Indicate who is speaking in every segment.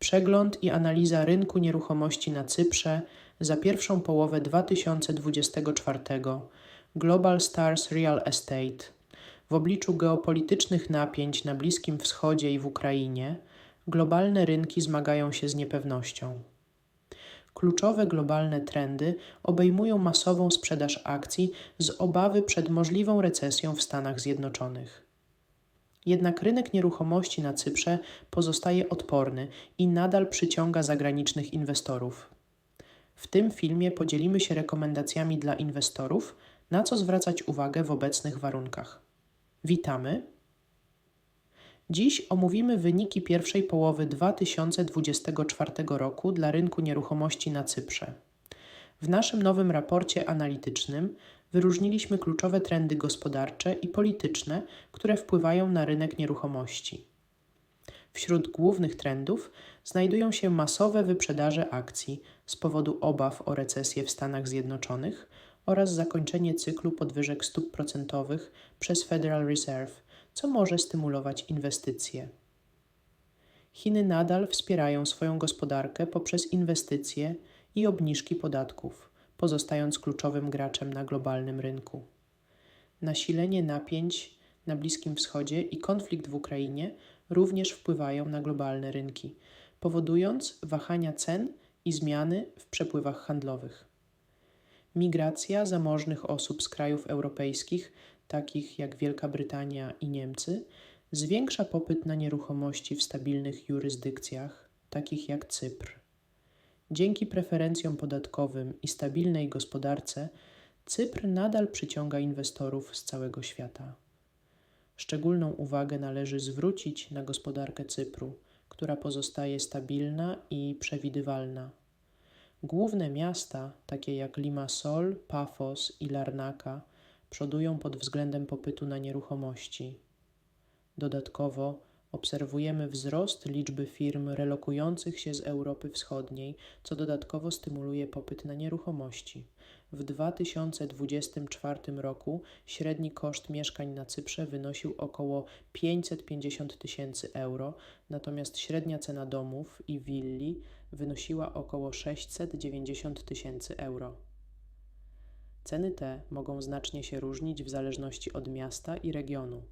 Speaker 1: Przegląd i analiza rynku nieruchomości na Cyprze za pierwszą połowę 2024. Global Stars Real Estate. W obliczu geopolitycznych napięć na Bliskim Wschodzie i w Ukrainie, globalne rynki zmagają się z niepewnością. Kluczowe globalne trendy obejmują masową sprzedaż akcji z obawy przed możliwą recesją w Stanach Zjednoczonych. Jednak rynek nieruchomości na Cyprze pozostaje odporny i nadal przyciąga zagranicznych inwestorów. W tym filmie podzielimy się rekomendacjami dla inwestorów, na co zwracać uwagę w obecnych warunkach. Witamy. Dziś omówimy wyniki pierwszej połowy 2024 roku dla rynku nieruchomości na Cyprze. W naszym nowym raporcie analitycznym wyróżniliśmy kluczowe trendy gospodarcze i polityczne, które wpływają na rynek nieruchomości. Wśród głównych trendów znajdują się masowe wyprzedaże akcji z powodu obaw o recesję w Stanach Zjednoczonych oraz zakończenie cyklu podwyżek stóp procentowych przez Federal Reserve, co może stymulować inwestycje. Chiny nadal wspierają swoją gospodarkę poprzez inwestycje i obniżki podatków, pozostając kluczowym graczem na globalnym rynku. Nasilenie napięć na Bliskim Wschodzie i konflikt w Ukrainie również wpływają na globalne rynki, powodując wahania cen i zmiany w przepływach handlowych. Migracja zamożnych osób z krajów europejskich, takich jak Wielka Brytania i Niemcy, zwiększa popyt na nieruchomości w stabilnych jurysdykcjach, takich jak Cypr. Dzięki preferencjom podatkowym i stabilnej gospodarce, Cypr nadal przyciąga inwestorów z całego świata. Szczególną uwagę należy zwrócić na gospodarkę Cypru, która pozostaje stabilna i przewidywalna. Główne miasta, takie jak Limassol, Pafos i Larnaka, przodują pod względem popytu na nieruchomości. Dodatkowo obserwujemy wzrost liczby firm relokujących się z Europy Wschodniej, co dodatkowo stymuluje popyt na nieruchomości. W 2024 roku średni koszt mieszkań na Cyprze wynosił około 550 tysięcy euro, natomiast średnia cena domów i willi wynosiła około 690 tysięcy euro. Ceny te mogą znacznie się różnić w zależności od miasta i regionu.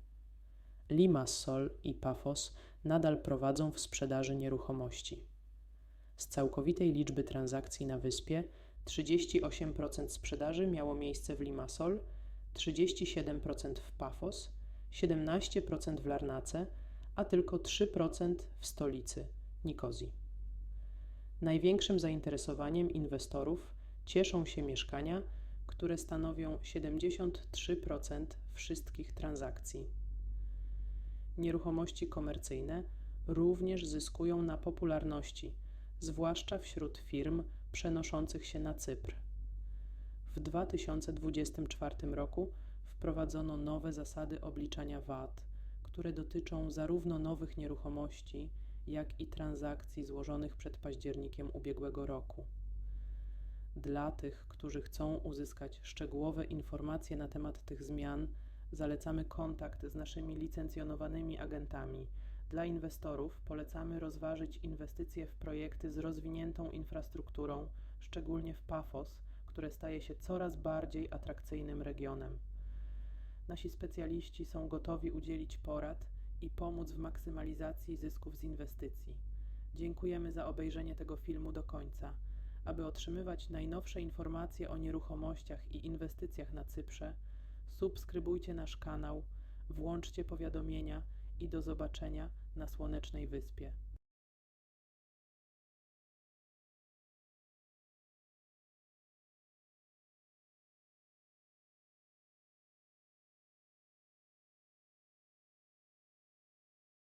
Speaker 1: Limassol i Pafos nadal prowadzą w sprzedaży nieruchomości. Z całkowitej liczby transakcji na wyspie 38% sprzedaży miało miejsce w Limassol, 37% w Pafos, 17% w Larnace, a tylko 3% w stolicy Nikozji. Największym zainteresowaniem inwestorów cieszą się mieszkania, które stanowią 73% wszystkich transakcji. Nieruchomości komercyjne również zyskują na popularności, zwłaszcza wśród firm przenoszących się na Cypr. W 2024 roku wprowadzono nowe zasady obliczania VAT, które dotyczą zarówno nowych nieruchomości, jak i transakcji złożonych przed październikiem ubiegłego roku. Dla tych, którzy chcą uzyskać szczegółowe informacje na temat tych zmian, zalecamy kontakt z naszymi licencjonowanymi agentami. Dla inwestorów polecamy rozważyć inwestycje w projekty z rozwiniętą infrastrukturą, szczególnie w Pafos, które staje się coraz bardziej atrakcyjnym regionem. Nasi specjaliści są gotowi udzielić porad i pomóc w maksymalizacji zysków z inwestycji. Dziękujemy za obejrzenie tego filmu do końca. Aby otrzymywać najnowsze informacje o nieruchomościach i inwestycjach na Cyprze, subskrybujcie nasz kanał, włączcie powiadomienia i do zobaczenia na Słonecznej Wyspie.